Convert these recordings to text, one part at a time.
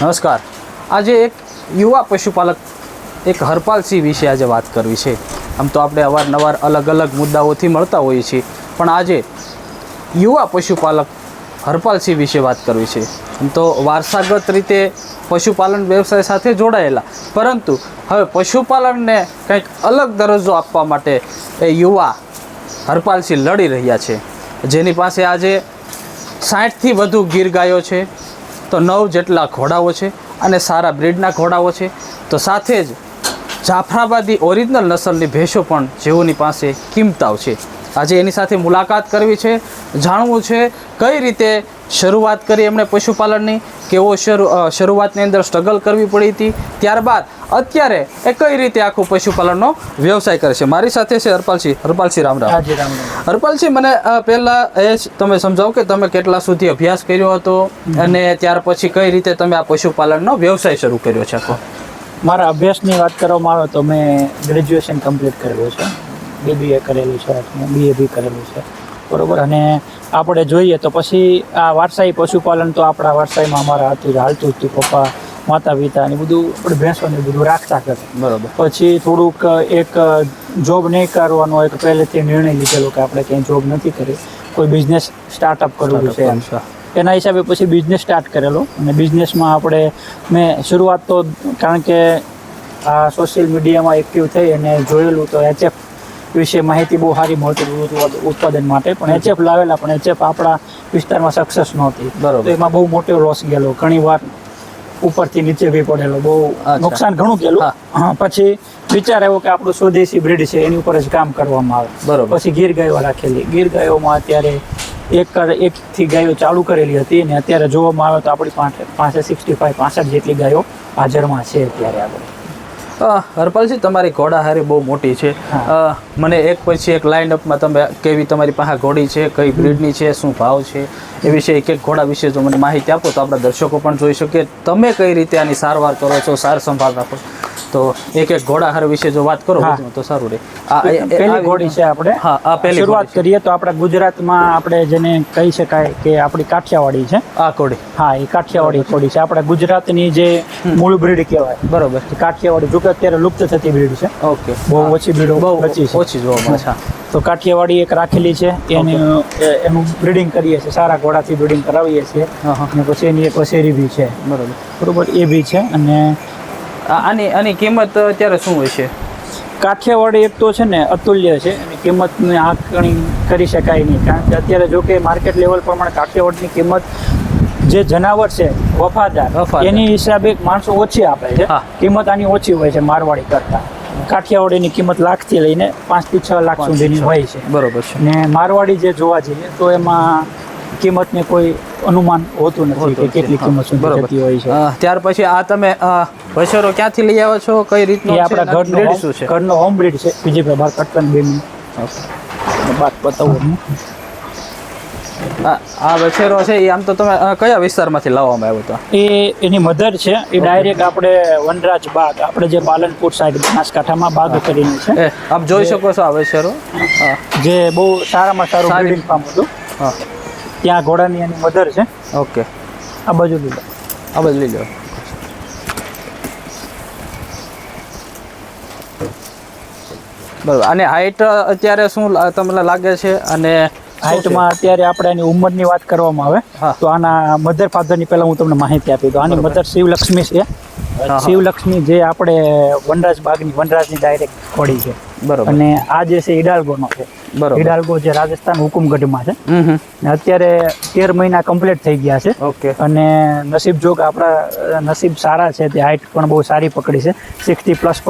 નમસ્કાર. આજે એક યુવા પશુપાલક, એક હરપાલસિંહ વિશે આજે વાત કરવી છે. આમ તો આપણે અવારનવાર અલગ અલગ મુદ્દાઓથી મળતા હોઈએ છીએ, પણ આજે યુવા પશુપાલક હરપાલસિંહ વિશે વાત કરવી છે. આમ તો વારસાગત રીતે પશુપાલન વ્યવસાય સાથે જોડાયેલા, પરંતુ હવે પશુપાલનને કંઈક અલગ દરજ્જો આપવા માટે એ યુવા હરપાલસિંહ લડી રહ્યા છે. જેની પાસે આજે સાઠથી વધુ ગીર ગાયો છે. તો નવ જેટલા ઘોડાઓ છે અને સારા બ્રીડના ઘોડાઓ છે. તો સાથે જ જાફરાબાદી ઓરિજિનલ નસલની ભેંસો પણ જેઓની પાસે કિંમતાવ છે. આજે એની સાથે મુલાકાત કરવી છે. જાણવું છે કઈ રીતે શરૂઆત કરી એમણે પશુપાલનની કેવો શરૂ શરૂઆતની અંદર સ્ટ્રગલ કરવી પડી હતી. ત્યારબાદ અત્યારે એ કઈ રીતે આખું પશુપાલનનો વ્યવસાય કરે છે? મારી સાથે છે હરપાલસિંહ. હરપાલસિંહ રામ રામ. હાજી રામ રામ. હરપાલસિંહ મને પહેલાં એ તમે સમજાવો કે તમે કેટલા સુધી અભ્યાસ કર્યો હતો અને ત્યાર પછી કઈ રીતે તમે આ પશુપાલનનો વ્યવસાય શરૂ કર્યો છે આખો? મારા અભ્યાસની વાત કરવામાં આવે તો મેં ગ્રેજ્યુએશન કમ્પ્લીટ કરેલું છે. બીબીએ કરેલું છે બીએ બી કરેલું છે. બરોબર. અને આપણે જોઈએ તો પછી આ વારસાઈ પશુપાલન તો આપણા વારસાઈમાં અમારા હતું હાલતું હતું. પપ્પા માતા પિતા ને બધું આપણે ભેંસોને બધું રાખતા કરે બરોબર. પછી થોડુંક એક જોબ નહીં કરવાનો એક પહેલેથી નિર્ણય લીધેલો કે આપણે ક્યાંય જોબ નથી કરી. કોઈ બિઝનેસ સ્ટાર્ટઅપ કરવું છે એમ. એના હિસાબે પછી બિઝનેસ સ્ટાર્ટ કરેલો. અને બિઝનેસમાં આપણે મેં શરૂઆત તો કારણ કે આ સોશિયલ મીડિયામાં એક્ટિવ થઈ અને જોયેલું તો એચએફ વિશે માહિતી બહુ સારી મળતી ઉત્પાદન માટે. પણ એચએફ લાવેલા પણ એચએફ આપણા વિસ્તારમાં સક્સેસ નહોતી. બરોબર. એમાં બહુ મોટો લોસ ગયેલો. ઘણી વાર ઉપરથી નીચે બી પડેલો. બહુ નુકસાન ઘણું ગયેલું. હા. હા પછી વિચાર આવ્યો કે આપણું સ્વદેશી બ્રીડ છે એની ઉપર જ કામ કરવામાં આવે. બરોબર. પછી ગીર ગાયો રાખેલી. ગીર ગાયોમાં અત્યારે એક એકથી ગાયો ચાલુ કરેલી હતી અને અત્યારે જોવામાં આવે તો આપણી પાસે પાસે સિક્સટી ફાઈવ પાસઠ જેટલી ગાયો હાજરમાં છે અત્યારે આગળ. અ, હરપાલસિંહ તમારી ઘોડા હારી બહુ મોટી છે. મને એક પછી એક લાઇન અપમાં તમે કેવી તમારી પાસે ઘોડી છે કઈ બ્રીડની છે શું ભાવ છે એ વિશે એક એક ઘોડા વિશે જો મને માહિતી આપો તો આપણા દર્શકો પણ જોઈ શકે. તમે કઈ રીતે આની સારવાર કરો છો સાર સંભાળ રાખો તો એક એક ઘોડા હાર વિશે જો વાત કરો તો સારું રહે આ- પહેલી ઘોડી છે આપણે. હા આ પહેલી શરૂઆત કરીએ તો આપણા ગુજરાતમાં આપણે જેને કહી શકાય કે આપણી કાઠિયાવાડી છે. આ ઘોડી હા એ કાઠિયાવાડી ઘોડી છે. આપણા ગુજરાતની જે મૂળ બ્રીડ કહેવાય. બરોબર. કાઠિયાવાડી જો કે અત્યારે લુપ્ત થતી બ્રીડ છે. ઓકે. બહુ ઓછી બ્રીડ બહુ ઓછી ઓછી જોવા મળે છે તો કાઠિયાવાડી એક રાખેલી છે. એનું એનું બ્રીડિંગ કરીએ છીએ. સારા ઘોડાથી બ્રીડિંગ કરાવીએ છીએ. અને પછી એની એક વસેરી બી છે. બરોબર. બરોબર એ બી છે. અને આની આની કિંમત અત્યારે શું હોય છે? કાઠિયાવાડી એક તો છે ને અતુલ્ય છે એની કિંમતની આંકણી કરી શકાય નહીં કારણ કે અત્યારે જો કે માર્કેટ લેવલ પ્રમાણે કાઠિયાવાડની કિંમત જે જનાવર છે વફાદાર. એની હિસાબે માણસો ઓછી આપે છે. કિંમત આની ઓછી હોય છે મારવાડી કરતાં. કાઠિયાવાડીની કિંમત લાખથી લઈને પાંચથી છ લાખ સુધીની હોય છે. બરોબર છે. ને મારવાડી જે જોવા જઈએ તો એમાં કિંમતને કોઈ અનુમાન હોતું નથી કે. કેટલી કિંમત સુધી. જતી હોય છે. ત્યાર પછી આ તમે વછેરો ક્યાંથી લઈ આવો છો? કઈ રીતનું છે? આપણા ઘરનો breed શું છે? ઘરનો હોમ બ્રીડ છે. બીજી પ્રભાર કટકન બેની. બાદ બતાવું આ આ વછેરો છે એ આમ તો તમે કયા વિસ્તારમાંથી લાવવામાં આવ્યો હતો એ એની મધર છે. એ ડાયરેક્ટ આપણે વનરાજ બાગ આપણે જે પાલનપુર સાઈડ બનાસકાંઠામાં બાગ કરીને છે. આપ જોઈ શકો છો આ વછેરો જે બહુ સારામાં સારું ફાર્મ હતું. હા. ત્યાં ઘોડાની એની મધર છે. ઓકે. આ બાજુ લીધો આ બાજુ લઈ લો. બરાબર. અને હાઈટ અત્યારે શું તમને લાગે છે? અને હાઇટમાં અત્યારે આપણે એની ઉંમરની વાત કરવામાં આવે તો આના મધર ફાધરની પહેલાં હું તમને માહિતી આપી દઉં. આની મધર શિવલક્ષ્મી છે. શિવલક્ષ્મી જે આપણે વનરાજ બાગની વનરાજની ડાયરેક્ટ ઘોડી છે. બરોબર. અને આ જે છે હિડાલ્ગોનો છે. બરોબર. હિડાલ્ગો જે રાજસ્થાન હુકુમગઢમાં છે. ને અત્યારે તેર મહિના કમ્પ્લીટ થઈ ગયા છે. ઓકે. અને નસીબ જોગ આપણા નસીબ સારા છે તે હાઇટ પણ બહુ સારી પકડી છે. સિક્સટી પ્લસ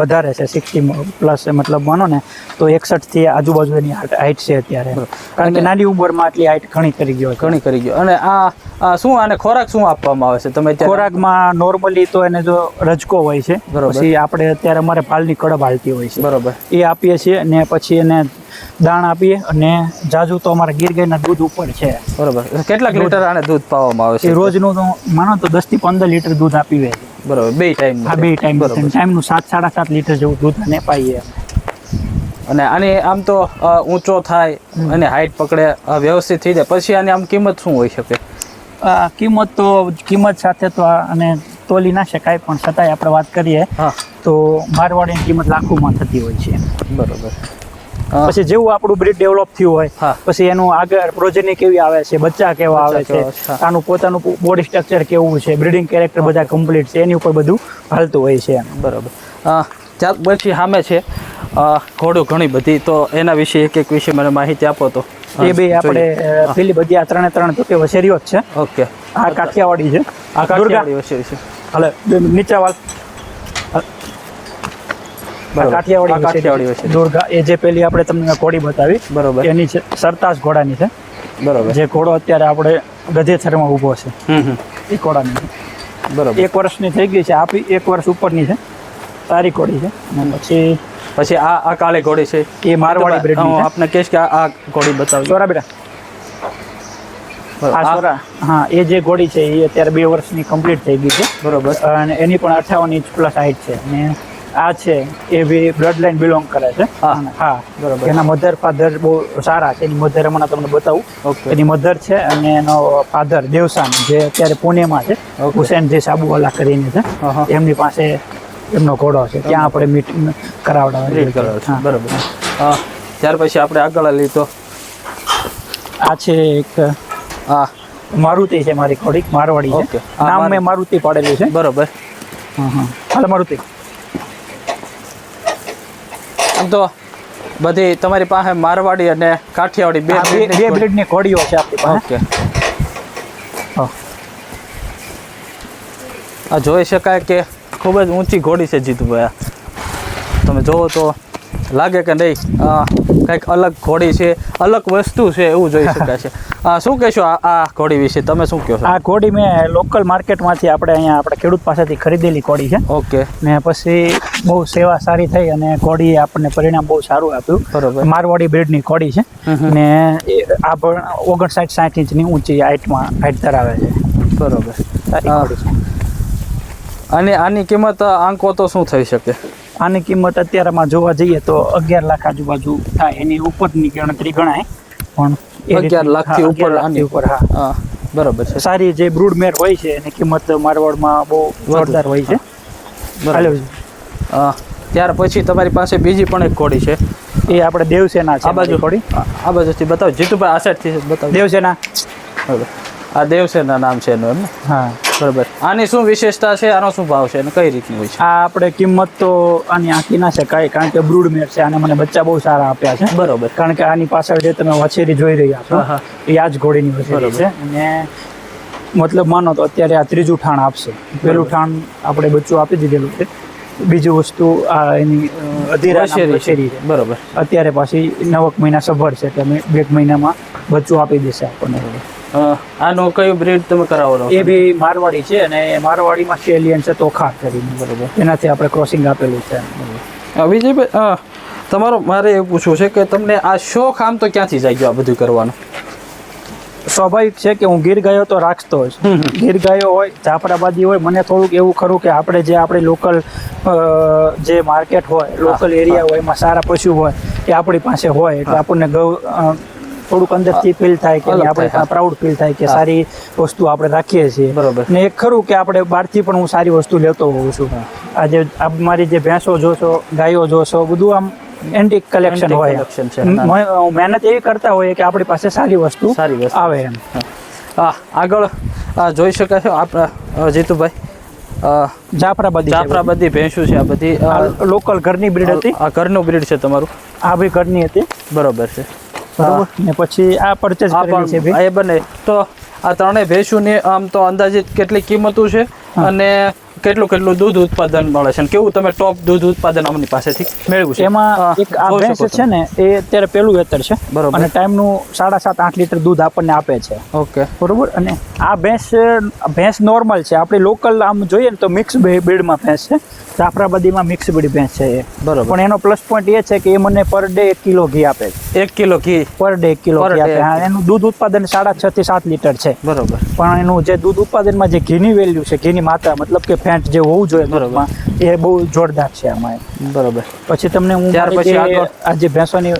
વધારે છે. સિક્સટી પ્લસ મતલબ માનો ને તો એકસઠથી આજુબાજુ એની હાઇટ છે અત્યારે. કારણ કે નાની ઉંમરમાં આટલી હાઇટ ઘણી કરી ગયો ઘણી કરી ગયો. અને આ શું આને ખોરાક શું આપવામાં આવે છે? તમે ખોરાકમાં નોર્મલી તો એને જો રજકો હોય છે બરોબર. પછી આપણે અત્યારે અમારે પાલની કડબ હાલતી હોય છે. બરોબર. એ આપીએ છીએ અને પછી એને દાણ આપીએ અને જાજુ તો અમારા ગીર ગાયના દૂધ ઉપર છે. બરોબર. કેટલાક લીટર આને દૂધ પાવામાં આવે છે? રોજનું તો માનો તો દસથી પંદર લીટર દૂધ આપીએ બરોબર બે ટાઈમ હા બે ટાઈમ બરોબર. ટાઈમનું સાત સાડા સાત લીટર જેવું દૂધ અને પાઈએ અને આની આમ તો ઊંચો થાય અને હાઈટ પકડે વ્યવસ્થિત થઈ જાય. પછી આની આમ કિંમત શું હોઈ શકે? આ કિંમત તો કિંમત સાથે તો અને તોલી ના શકાય પણ છતાંય આપણે વાત કરીએ. હા. તો મારવાડીની કિંમત લાખોમાં થતી હોય છે. બરોબર. પછી જેવું આપણું બ્રીડ ડેવલપ થયું હોય પછી એનું આગળ પ્રોજેની કેવી આવે છે બચ્ચા કેવા આવે છે. આનું પોતાનું બોડી સ્ટ્રક્ચર કેવું છે બ્રીડિંગ કેરેક્ટર બધા કમ્પ્લીટ છે એની ઉપર બધું હાલતું હોય છે. બરોબર. ત્યાર પછી સામે છે. ઘોડો ઘણી બધી તો એના વિશે એક એક વિશે મને માહિતી આપો તો. એ બે આપણે પેલી બધી આ ત્રણે ત્રણ તો કે વસેરીઓ જ છે. ઓકે. આ કાઠિયાવાડી છે. આ કાઠિયાવાડી વસેરી છે. હાલે નીચે બરોબર. કાઠિયાવાડી કાઠિયાવાડી. વસેરી. દુર્ગા એ જે પેલી આપણે તમને ઘોડી બતાવી બરોબર. એની છે સરતાજ ઘોડાની છે. બરોબર. જે ઘોડો અત્યારે આપણે ગધેથરમાં ઊભો છે. એ ઘોડાની બરોબર. એક વર્ષની થઈ ગઈ છે આપી એક વર્ષ ઉપરની છે. સારી ઘોડી છે. પછી પછી આ આ કાળી ઘોડી છે. એ મારવાડી હું બ્રેડની આપને કહીશ કે આ ઘોડી સોરા બેટા બરોબર. સોરા હા એ જે ઘોડી છે એ અત્યારે બે વર્ષની કમ્પ્લીટ થઈ ગઈ છે. બરોબર. અને એની પણ અઠાવન ઇંચ પ્લસ હાઈટ છે. અને આ છે એ બી બ્લડ લાઈન બિલોંગ કરે છે. હા. હા બરોબર. એના મધર ફાધર બહુ સારા છે. એની મધર હમણાં તમને બતાવું. ઓકે એની મધર છે અને એનો ફાધર દેવસાન જે અત્યારે પુણેમાં છે. હુસેન જે સાબુવાલા કરીને છે. એમની પાસે એમનો ઘોડો છે. ત્યાં આપણે મીટિંગ કરાવડાવવા. બરોબર. ત્યાર પછી આપણે આગળ લીધો આ છે એક હા. મારુતિ છે મારી ઘોડી મારવાડી છે. નામ મેં મારુતિ પાડેલું છે. બરોબર. હા હા. હાલો મારુતિ. આમ તો બધી તમારી પાસે મારવાડી અને કાઠિયાવાડી બે બે બ્રીડની ઘોડીઓ છે આપણી પાસે. ઓકે. આ જોઈ શકાય કે ખૂબ જ ઊંચી ઘોડી છે જીતુભાઈ તમે જોવો તો લાગે કે નહીં? કંઈક અલગ ઘોડી છે અલગ વસ્તુ છે એવું જોઈ શકાય છે. શું કહેશો? આ ઘોડી વિશે તમે શું કહો છો આ ઘોડી મેં લોકલ માર્કેટમાંથી આપણે અહીંયા આપણે ખેડૂત પાસેથી ખરીદેલી ઘોડી છે. ઓકે. ને પછી બહુ સેવા સારી થઈ અને ઘોડીએ આપણને પરિણામ બહુ સારું આપ્યું. બરોબર. મારવાડી બ્રીડની ઘોડી છે. ને આ પણ ઓગણસાઠ સાઠ ઇંચની ઊંચી હાઇટમાં હાઇટ ધરાવે છે. બરોબર. ઘોડી અને આની કિંમત આંકો તો શું થઈ શકે? આની કિંમત અત્યારમાં જોવા જઈએ તો અગિયાર લાખ આજુબાજુ થાય. એની ઉપરની ગણતરી ગણાય. પણ અગિયાર 11 રીતની- લાખથી ઉપર આની. ઉપર હા. બરોબર છે. સારી જે બ્રૂડ મેર હોય છે એની કિંમત મારવાડમાં બહુ જોરદાર હોય છે. બરાબર. ત્યાર પછી તમારી પાસે બીજી પણ એક ઘોડી છે. એ આપણે દેવસેના છે આ બાજુ. ઘોડી આ આ બાજુથી બતાવો. જીતુભાઈ આ સાઈડથી બતાવો. દેવસેના. બરોબર. આ દેવસેના નામ છે એનું એમ હા. બરોબર. આની શું વિશેષતા છે? આનો શું ભાવ છે? અને કઈ રીતનું હોય છે? આ આપણે કિંમત તો આની આંકી ના શકાય કારણ કે બ્રૂડ મેર છે અને મને બચ્ચા બહુ સારા આપ્યા છે. બરોબર. કારણ કે આની પાછળ જે તમે વછેરી જોઈ રહ્યા છો યાજ. એ આ જ ઘોડીની વછેરી છે. અને મતલબ માનો તો અત્યારે આ ત્રીજું ઠાણ આપશે. પહેલું ઠાણ આપણે બચ્ચું આપી દીધેલું છે. બીજું વસ્તુ આ એની અ, અધીરા છે. બરોબર. અત્યારે પાછી નવક મહિના સભર છે એટલે બે મહિનામાં બચ્ચું આપી દેશે આપણને. આનું કયું બ્રીડ તમે કરાવો એ બી મારવાડી છે અને મારવાડીમાં સ્ટેલિયન છે તોખાર કરીને બરોબર. એનાથી આપણે ક્રોસિંગ આપેલું છે. વિજયભાઈ તમારો મારે એવું પૂછવું છે કે તમને આ શોખ આમ તો ક્યાંથી જાગ્યો આ બધું કરવાનું? સ્વાભાવિક છે કે હું ગીર ગાયો તો રાખતો જ. ગીર ગાયો હોય જાફરાબાદી હોય મને થોડુંક એવું ખરું કે આપણે જે આપણે લોકલ જે માર્કેટ હોય લોકલ એરિયા હોય એમાં સારા પશુ હોય એ આપણી પાસે હોય એટલે આપણને ગૌ થોડુંક અંદરથી ફીલ થાય કે આપણે પ્રાઉડ ફીલ થાય કે સારી વસ્તુ આપણે રાખીએ છીએ. બરોબર. ને એક ખરું કે આપણે બહારથી પણ હું સારી વસ્તુ લેતો હોઉં છું. આજે મારી જે ભેંસો જોશો ગાયો જોશો બધું આમ એન્ટિક કલેક્શન હોય. મહેનત એવી કરતા હોઈએ કે આપણી પાસે સારી વસ્તુ સારી વસ્તુ. આવે એમ. આગળ આ જોઈ શકાય છે આપણા જીતુભાઈ. જાફરાબાદી જાફરાબાદી ભેંસું છે આ બધી. લોકલ ઘરની બ્રીડ હતી. આ ઘરનું બ્રીડ છે તમારું. આ બી ઘરની હતી. બરોબર છે. બરોબર? ને પછી આ પરચેસ કરેલી છે ભાઈ. એ બને. તો આ ત્રણેય ભેંસુની આમ તો અંદાજિત કેટલી કિંમતો છે? અને કેટલું કેટલું દૂધ ઉત્પાદન મળે છે કેવું તમે ટોપ દૂધ ઉત્પાદન અમની પાસેથી મેળવ્યું છે? એમાં એક આ ભેંસ છે ને એ અત્યારે પેલું વેતર છે. બરોબર. અને ટાઈમનું સાડા સાત આઠ લીટર દૂધ આપણને આપે છે. ઓકે. બરોબર? અને આ ભેંસ ભેંસ નોર્મલ છે. આપણે લોકલ આમ જોઈએ ને તો મિક્સ બ્રીડમાં ભેંસ છે. જાફરાબાદીમાં મિક્સ બ્રીડ ભેંસ છે એ. બરોબર. પણ એનો પ્લસ પોઈન્ટ એ છે કે એ મને પર ડે એક કિલો ઘી આપે છે. એક કિલો ઘી? પર ડે એક કિલો ઘી આપે. હા એનું દૂધ ઉત્પાદન સાડા છ થી સાત લીટર છે. બરોબર. પણ એનું જે દૂધ ઉત્પાદનમાં જે ઘીની વેલ્યુ છે ઘીની માત્રા મતલબ કે ફેટ જે હોવું જોઈએ બરોબર. દૂધમાં એ બહુ જોરદાર છે આમાં. બરોબર. પછી તમને હું ત્યાર પછી આ જે ભેંસોની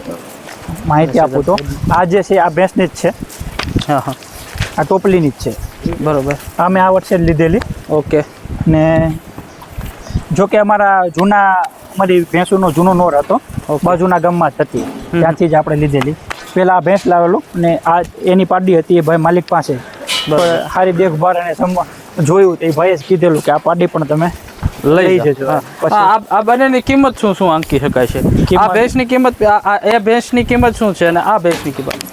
માહિતી આપું તો આ જે છે આ ભેંસની જ છે. હા હા. આ ટોપલીની જ છે. બરોબર. આ મેં આ વર્ષે જ લીધેલી. ઓકે. ને જો કે અમારા જૂના અમારી ભેંસુનો જૂનો નોર હતો બાજુના ગામમાં જ હતી. ત્યાંથી જ આપણે લીધેલી. પહેલાં આ ભેંસ લાવેલું ને આ એની પાડી હતી એ ભાઈ માલિક પાસે. બરાબર. સારી દેખભાળ અને જોયું તે એ ભાઈએ કીધેલું કે આ પાડી પણ તમે લઈ જજો. આ બંનેની કિંમત શું શું આંકી શકાય છે? આ ભેંસની કિંમત એ ભેંસની કિંમત શું છે અને આ ભેંસની કિંમત?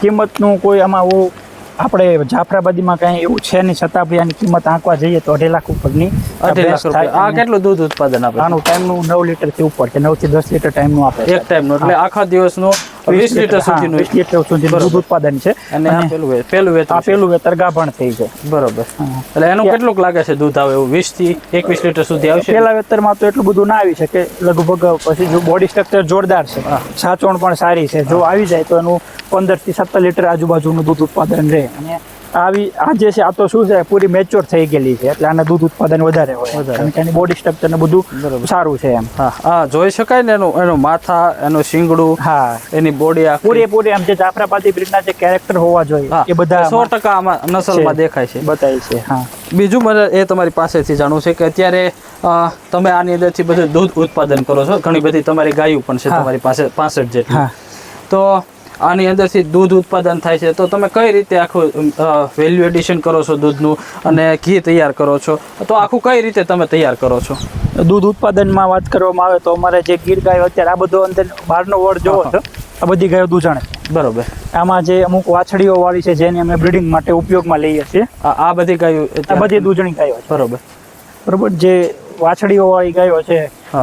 કિંમતનું કોઈ આમાં એવું આપણે જાફરાબાદીમાં કાંઈ એવું છે નહીં છતાં આપણે આની કિંમત આંકવા જઈએ તો અઢી લાખ ઉપરની અઢી લાખ રૂપિયા. આ કેટલું દૂધ ઉત્પાદન આપે? આનું ટાઈમનું નવ લીટરથી ઉપર છે નવથી દસ લીટર ટાઈમનું આપે એક ટાઈમનું એટલે આખા દિવસનું વીસ લીટર સુધીનું વીસ લીટર સુધીનું. દૂધ ઉત્પાદન છે. અને આ પેલું વે- પેલું આ પેલું વેતર ગાભણ થઈ છે બરોબર. એટલે એનું કેટલુંક લાગે છે દૂધ આવે એવું? વીસથી એકવીસ લીટર સુધી આવશે? પેલા વેતરમાં તો એટલું બધું ના આવી શકે. લગભગ પછી જો બોડી સ્ટ્રક્ચર જોરદાર છે. સાચવણ પણ સારી છે. જો આવી જાય તો એનું પંદરથી સત્તર લીટર આજુબાજુનું દૂધ ઉત્પાદન રહે. અને આવી આ જે છે આ તો શું છે પૂરી મેચ્યોર થઈ ગયેલી છે એટલે આને દૂધ ઉત્પાદન વધારે હોય. કારણ કે એની બોડી સ્ટ્રક્ચર ને બધું સારું છે એમ. હા હા જોઈ શકાય ને એનું એનું માથા એનું શિંગડું હા. એની બોડી પૂરેપૂરી આમ જે જાફરાબાદી બ્રીડના જે કેરેક્ટર હોવા જોઈએ એ બધા સો ટકા આમાં નસલમાં માં દેખાય છે. બતાય છે હા. બીજું મને એ તમારી પાસેથી જાણવું છે કે અત્યારે તમે આની અંદરથી બધું દૂધ ઉત્પાદન કરો છો? ઘણી બધી તમારી ગાયું પણ છે તમારી પાસે પાસઠ જેટલી. તો આની અંદરથી દૂધ ઉત્પાદન થાય છે. તો તમે કઈ રીતે આખું વેલ્યુ એડિશન કરો છો દૂધનું અને ઘી તૈયાર કરો છો? તો આખું કઈ રીતે તમે તૈયાર કરો છો? દૂધ ઉત્પાદનમાં વાત કરવામાં આવે તો અમારે જે ગીર ગાયો અત્યારે આ બધો અંદર બહારનો વર્ડ જોવો છો આ બધી ગાયો દૂધાણે. બરોબર. આમાં જે અમુક વાછડીઓ વાળી છે જેને અમે બ્રીડિંગ માટે ઉપયોગમાં લઈએ છીએ આ બધી ગાયો આ બધી દૂધણી ગાયો બરોબર. બરોબર? જે વાછડીઓ વાળી ગાયો છે.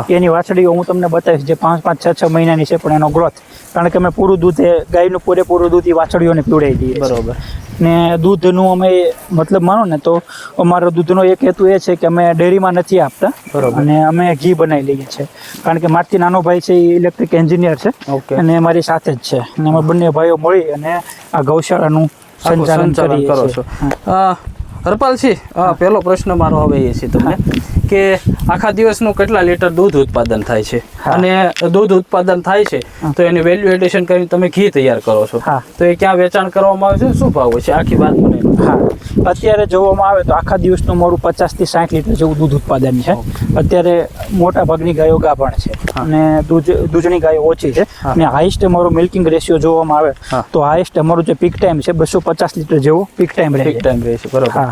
એની વાછડીઓ હું તમને બતાવીશ જે પાંચ પાંચ છ છ મહિનાની છે પણ એનો ગ્રોથ કારણ કે અમે પૂરું દૂધ એ ગાયનું પૂરેપૂરું દૂધ એ વાછડીઓને પીવડાવી દઈએ. બરોબર. ને દૂધનું અમે મતલબ માનો ને તો અમારો દૂધનો એક હેતુ એ છે કે અમે ડેરીમાં નથી આપતા. બરોબર. અને અમે ઘી બનાવી લઈએ છીએ. કારણ કે મારથી નાનો ભાઈ છે એ ઇલેક્ટ્રિક એન્જિનિયર છે. ઓકે. અને મારી સાથે જ છે. અને અમે બંને ભાઈઓ મળી અને આ ગૌશાળાનું સંચાલન કરીએ છીએ. હરપાલસિંહ હા પહેલો પ્રશ્ન મારો હવે એ છે તમને કે આખા દિવસનું કેટલા લીટર દૂધ ઉત્પાદન થાય છે? અને દૂધ ઉત્પાદન થાય છે તો એની વેલ્યુ એડિશન કરીને તમે ઘી તૈયાર કરો છો. તો એ ક્યાં વેચાણ કરવામાં આવે છે? શું ભાવ છે? આખી વાત મને અત્યારે જોવામાં આવે તો આખા દિવસનું મારું પચાસથી સાઠ લીટર જેવું દૂધ ઉત્પાદન છે. અત્યારે મોટા ભાગની ગાયો ગાભણ છે. અને દૂધ દૂધની ગાયો ઓછી છે. અને હાઈસ્ટ અમારું મિલ્કિંગ રેશિયો જોવામાં આવે તો હાઈસ્ટ અમારું જે પીક ટાઈમ છે બસો પચાસ લીટર જેવો પીક ટાઈમ રહે પીક ટાઈમ રહે છે બરોબર.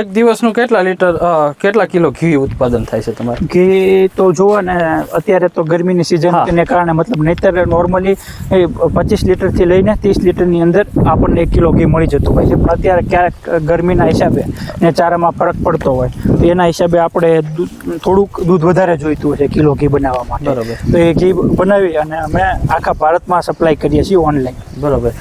એક દિવસનું કેટલા લીટર કેટલા કિલો ઘી ઉત્પાદન થાય છે તમારે? ઘી તો જુઓ ને અત્યારે તો ગરમીની. સિઝન કારણે મતલબ નહીતર નોર્મલી પચીસ લીટરથી લઈને ત્રીસ લીટરની અંદર આપણને એક કિલો ઘી મળી જતું હોય છે. પણ અત્યારે ક્યારેક ગરમીના હિસાબે ને ચારામાં ફરક પડતો હોય તો એના હિસાબે આપણે થોડુંક દૂધ વધારે જોઈતું હોય છે કિલો ઘી બનાવવા માટે. બરોબર. તો એ ઘી બનાવી અને અમે આખા ભારતમાં સપ્લાય કરીએ છીએ ઓનલાઈન બરોબર.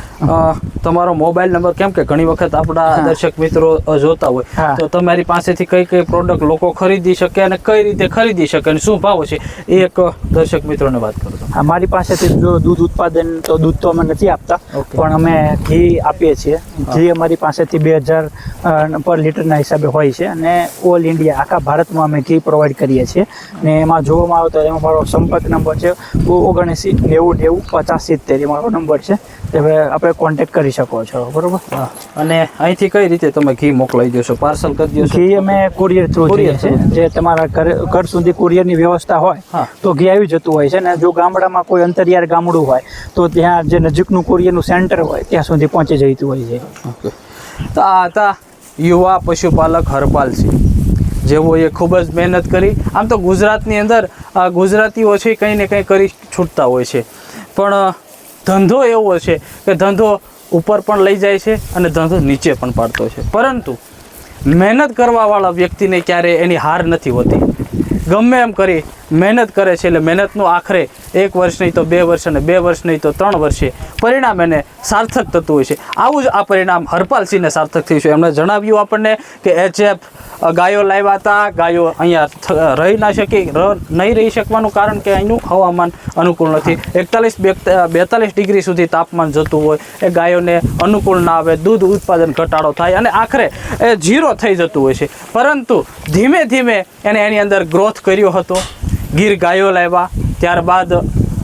તમારો મોબાઈલ નંબર કેમ કે ઘણી વખત આપણા દર્શક મિત્રો જોતા હોય. તો તમારી પાસેથી કઈ કઈ પ્રોડક્ટ લોકો ખરીદી શકે અને કઈ રીતે ખરીદી શકે અને શું ભાવ છે એ એક દર્શક મિત્રોને વાત કરજો અમારી પાસેથી જો દૂધ ઉત્પાદન તો દૂધ તો અમે નથી આપતા પણ અમે ઘી આપીએ છીએ. ઘી અમારી પાસેથી બે હજાર પર લીટરના હિસાબે હોય છે અને ઓલ ઇન્ડિયા આખા ભારતમાં અમે ઘી પ્રોવાઈડ કરીએ છીએ. ને એમાં જોવામાં આવે તો એમાં મારો સંપર્ક નંબર છે ઓગણસી નેવું નેવું પચાસ સિત્તેર એ મારો નંબર છે. હવે આપણે કોન્ટેક કરી શકો છો બરોબર? અને અહીંથી કઈ રીતે તમે ઘી મોકલાઈ દેશો? પાર્સલ કરી દેશો? ઘી અમે કુરિયર થ્રુ કરીએ છીએ. જે તમારા ઘર ઘર સુધી કુરિયરની વ્યવસ્થા હોય તો ઘી આવી જતું હોય છે. ને જો ગામડામાં કોઈ અંતરિયાળ ગામડું હોય તો ત્યાં જે નજીકનું કુરિયરનું સેન્ટર હોય ત્યાં સુધી પહોંચી જતું હોય છે. ઓકે. તો આ હતા યુવા પશુપાલક હરપાલસિંહ જેઓએ ખૂબ જ મહેનત કરી. આમ તો ગુજરાતની અંદર ગુજરાતીઓ છે કંઈ ને કંઈ કરી છૂટતા હોય છે. પણ ધંધો એવો છે કે ધંધો ઉપર પણ લઈ જાય છે અને ધંધો નીચે પણ પાડતો છે. પરંતુ મહેનત કરવાવાળા વ્યક્તિને ક્યારે એની હાર નથી હોતી. ગમે એમ કરી મહેનત કરે છે એટલે મહેનતનું આખરે એક વર્ષ નહીં તો બે વર્ષ અને બે વર્ષ નહીં તો ત્રણ વર્ષે પરિણામ એને સાર્થક થતું હોય છે. આવું જ આ પરિણામ હરપાલસિંહને સાર્થક થયું છે. એમણે જણાવ્યું આપણને કે એચએફ ગાયો લાવ્યા હતા. ગાયો અહીંયા રહી ના શકી નહીં રહી શકવાનું કારણ કે અહીંનું હવામાન અનુકૂળ નથી. એકતાલીસ બેતાલીસ ડિગ્રી સુધી તાપમાન જતું હોય. એ ગાયોને અનુકૂળ ના આવે, દૂધ ઉત્પાદન ઘટાડો થાય અને આખરે એ ઝીરો થઈ જતું હોય છે. પરંતુ ધીમે ધીમે એને એની અંદર ગ્રોથ કર્યો હતો. ગીર ગાયો લાવ્યા. ત્યારબાદ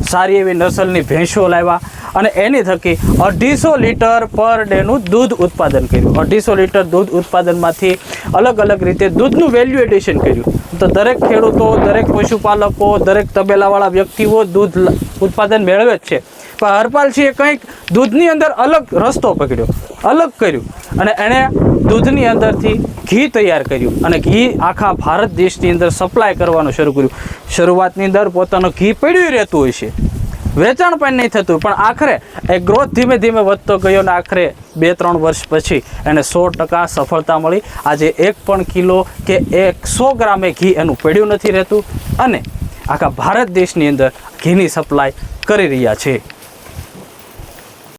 સારી એવી નસલની ભેંસો લાવ્યા. અને એની થકી અઢીસો લીટર પર ડેનું દૂધ ઉત્પાદન કર્યું. અઢીસો લીટર દૂધ ઉત્પાદનમાંથી અલગ અલગ રીતે દૂધનું વેલ્યુ એડિશન કર્યું. તો દરેક ખેડૂતો, દરેક પશુપાલકો, દરેક તબેલાવાળા વ્યક્તિઓ દૂધ ઉત્પાદન મેળવે જ છે. પણ હરપાલસિંહે કંઈક દૂધની અંદર અલગ રસ્તો પકડ્યો, અલગ કર્યું અને એણે દૂધની અંદરથી ઘી તૈયાર કર્યું અને ઘી આખા ભારત દેશની અંદર સપ્લાય કરવાનું શરૂ કર્યું. શરૂઆતની અંદર પોતાનું ઘી પડ્યું રહેતું હોય છે. વેચાણ પણ નહીં થતું. પણ આખરે એ ગ્રોથ ધીમે ધીમે વધતો ગયો અને આખરે બે ત્રણ વર્ષ પછી એને સો ટકા સફળતા મળી. આજે એક પણ કિલો કે એકસો ગ્રામે ઘી એનું પડ્યું નથી રહેતું અને આખા ભારત દેશની અંદર ઘીની સપ્લાય કરી રહ્યા છે.